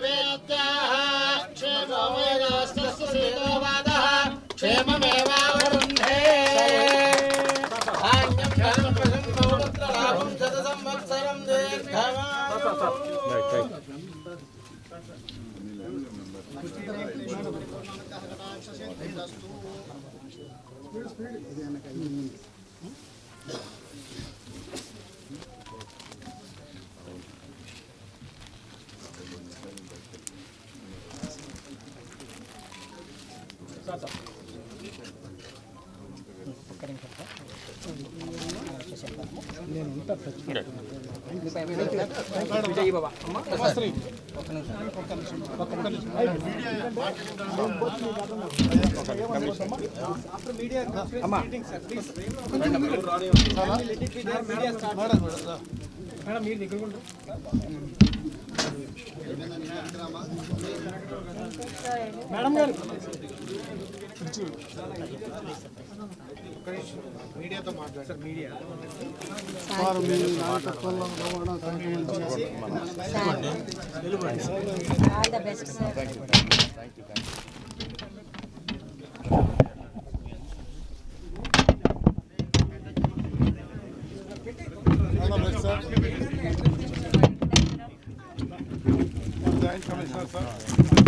త్రైమూర్తి నారాయణ స్వాహ నారాయణాయ స్వాహ మాధవాయ స్వాహ రాజా వరుణ ధ్రువం నేను బృహస్పతి ధ్రువంత ఇంద్రశ్చాగ్నిశ్చ రాష్ట్ర క్షేమమేవావరుంధే ధాన్యం ధనం ప్రజం సౌభద్ర లాభం శత సంవత్సరం దీర్ఘమాయు ఆల్ ద బెస్ట్ సార్ మీ నాయకత్వంలో రవాణా శాఖ మంచి కమిషనర్ సార్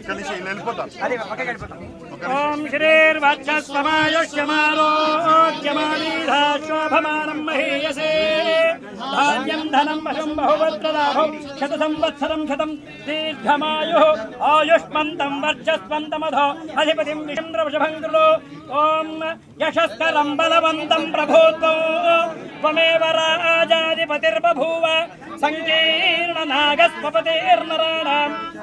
వెంకటేశ్వర ఇదిగో ఓం శ్రీర్వక్షస్వమాయుష్యమారోగ్యమాలీధాశోభమానం మహీయసే. ధాన్యం ధనం వశం బహువత్రలాభం శత సంవత్సరం శతం దీర్ఘమాయు ఆయుష్మంతం వర్చస్వంతమధో అధిపతిం విషంద్రవశభం కృలో ఓం యశస్కరం బలవంతం ప్రభూత్వం త్వమేవ రాజాధిపతిర్బభూవ. సంకీర్ణనాగస్వపతిర్నరాణాం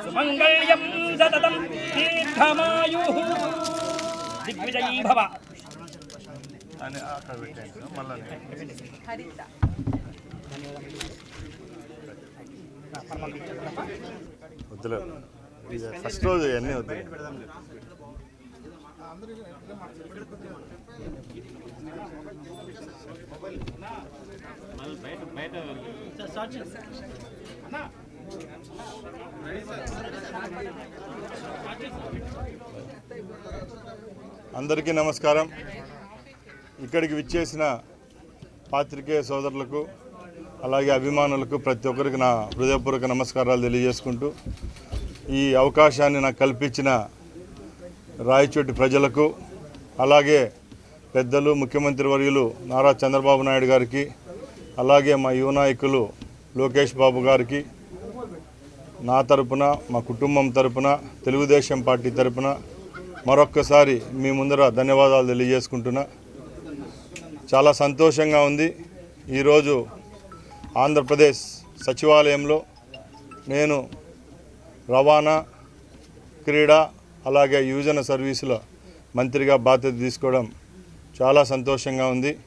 సుమంగళ్యం సతతం దీర్ఘమాయు దిగ్విజయీ భవ అని అక్కడ పెట్టాను మళ్ళీ వద్దులే ఫస్ట్ రోజు అన్నీ వద్దు. బయట బయట అందరికీ నమస్కారం. ఇక్కడికి విచ్చేసిన పాత్రికేయ సోదరులకు అలాగే అభిమానులకు ప్రతి ఒక్కరికి నా హృదయపూర్వక నమస్కారాలు తెలియజేసుకుంటూ ఈ అవకాశాన్ని నాకు కల్పించిన రాయచోటి ప్రజలకు అలాగే పెద్దలు ముఖ్యమంత్రి వర్యులు నారా చంద్రబాబు నాయుడు గారికి అలాగే మా యువ నాయకులు లోకేష్ బాబు గారికి నా తరపున మా కుటుంబం తరపున తెలుగుదేశం పార్టీ తరపున మరొక్కసారి మీ ముందర ధన్యవాదాలు తెలియజేసుకుంటున్నా. చాలా సంతోషంగా ఉంది. ఈరోజు ఆంధ్రప్రదేశ్ సచివాలయంలో నేను రవాణా క్రీడా అలాగే యువజన సర్వీసుల మంత్రిగా బాధ్యత తీసుకోవడం చాలా సంతోషంగా ఉంది.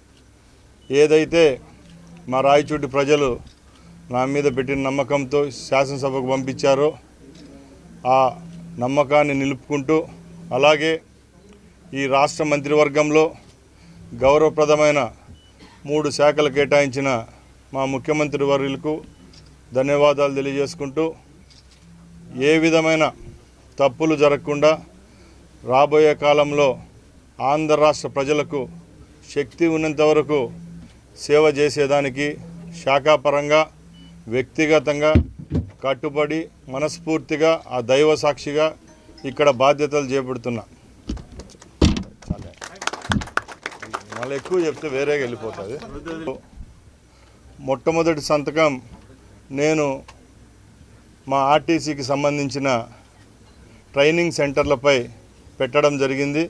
ఏదైతే మా రాయచూటి ప్రజలు నా మీద పెట్టిన నమ్మకంతో శాసనసభకు పంపించారో ఆ నమ్మకాన్ని నిలుపుకుంటూ అలాగే ఈ రాష్ట్ర మంత్రివర్గంలో గౌరవప్రదమైన మూడు శాఖలు కేటాయించిన మా ముఖ్యమంత్రి వర్యులకు ధన్యవాదాలు తెలియజేసుకుంటూ ఏ విధమైన తప్పులు జరగకుండా రాబోయే కాలంలో ఆంధ్ర రాష్ట్ర ప్రజలకు శక్తి ఉన్నంత వరకు సేవ చేసేదానికి శాఖాపరంగా వ్యక్తిగతంగా కట్టుబడి మనస్ఫూర్తిగా ఆ దైవ సాక్షిగా ఇక్కడ బాధ్యతలు చేపడుతున్నా. మళ్ళీ ఎక్కువ చెప్తే వేరేగా వెళ్ళిపోతుంది. మొట్టమొదటి సంతకం నేను మా ఆర్టీసీకి సంబంధించిన ట్రైనింగ్ సెంటర్లపై పెట్టడం జరిగింది.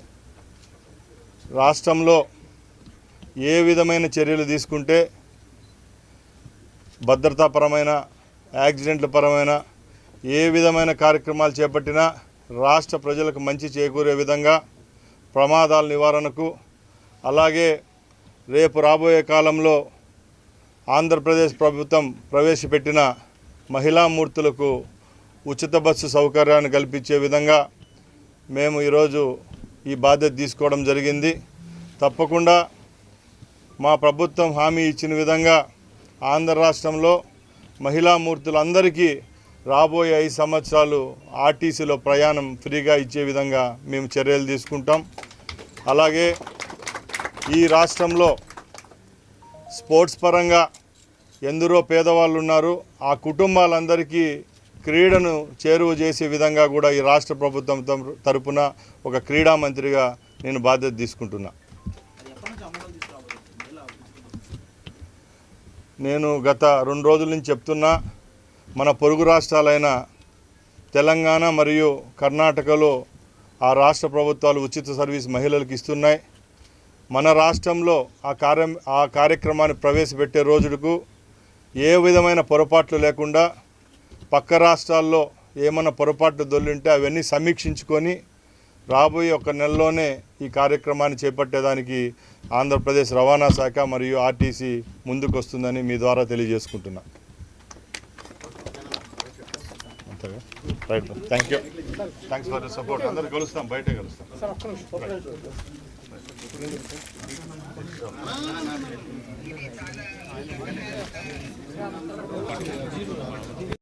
రాష్ట్రంలో ఏ విధమైన చర్యలు తీసుకుంటే భద్రతాపరమైన యాక్సిడెంట్ల పరమైన ఏ విధమైన కార్యక్రమాలు చేపట్టినా రాష్ట్ర ప్రజలకు మంచి చేకూరే విధంగా ప్రమాదాల నివారణకు అలాగే రేపు రాబోయే కాలంలో ఆంధ్రప్రదేశ్ ప్రభుత్వం ప్రవేశపెట్టిన మహిళా మూర్తులకు ఉచిత బస్సు సౌకర్యాన్ని కల్పించే విధంగా మేము ఈరోజు ఈ బాధ్యత తీసుకోవడం జరిగింది. తప్పకుండా మా ప్రభుత్వం హామీ ఇచ్చిన విధంగా ఆంధ్ర రాష్ట్రంలో మహిళా మూర్తులందరికీ రాబోయే ఐదు సంవత్సరాలు ఆర్టీసీలో ప్రయాణం ఫ్రీగా ఇచ్చే విధంగా మేము చర్యలు తీసుకుంటాం. అలాగే ఈ రాష్ట్రంలో స్పోర్ట్స్ పరంగా ఎందరో పేదవాళ్ళు ఉన్నారు. ఆ కుటుంబాలందరికీ క్రీడను చేరువ చేసే విధంగా కూడా ఈ రాష్ట్ర ప్రభుత్వం తరపున ఒక క్రీడా మంత్రిగా నేను బాధ్యత తీసుకుంటున్నా. నేను గత రెండు రోజుల నుంచి చెప్తున్నా మన పొరుగు రాష్ట్రాలైన తెలంగాణ మరియు కర్ణాటకలో ఆ రాష్ట్ర ప్రభుత్వాలు ఉచిత సర్వీస్ మహిళలకు ఇస్తున్నాయి. మన రాష్ట్రంలో ఆ కార్యం ఆ కార్యక్రమాన్ని ప్రవేశపెట్టే రోజుకు ఏ విధమైన పొరపాట్లు లేకుండా పక్క రాష్ట్రాల్లో ఏమైనా పొరపాట్లు దొల్లింటే అవన్నీ సమీక్షించుకొని రాబోయే ఒక నెలలోనే ఈ కార్యక్రమాన్ని చేపట్టేదానికి ఆంధ్రప్రదేశ్ రవాణా శాఖ మరియు ఆర్టీసీ ముందుకు వస్తుందని మీ ద్వారా తెలియజేసుకుంటున్నా. అంతేగా right thank you thanks for the support అందరు కలుస్తాం బయటే కలుస్తాం.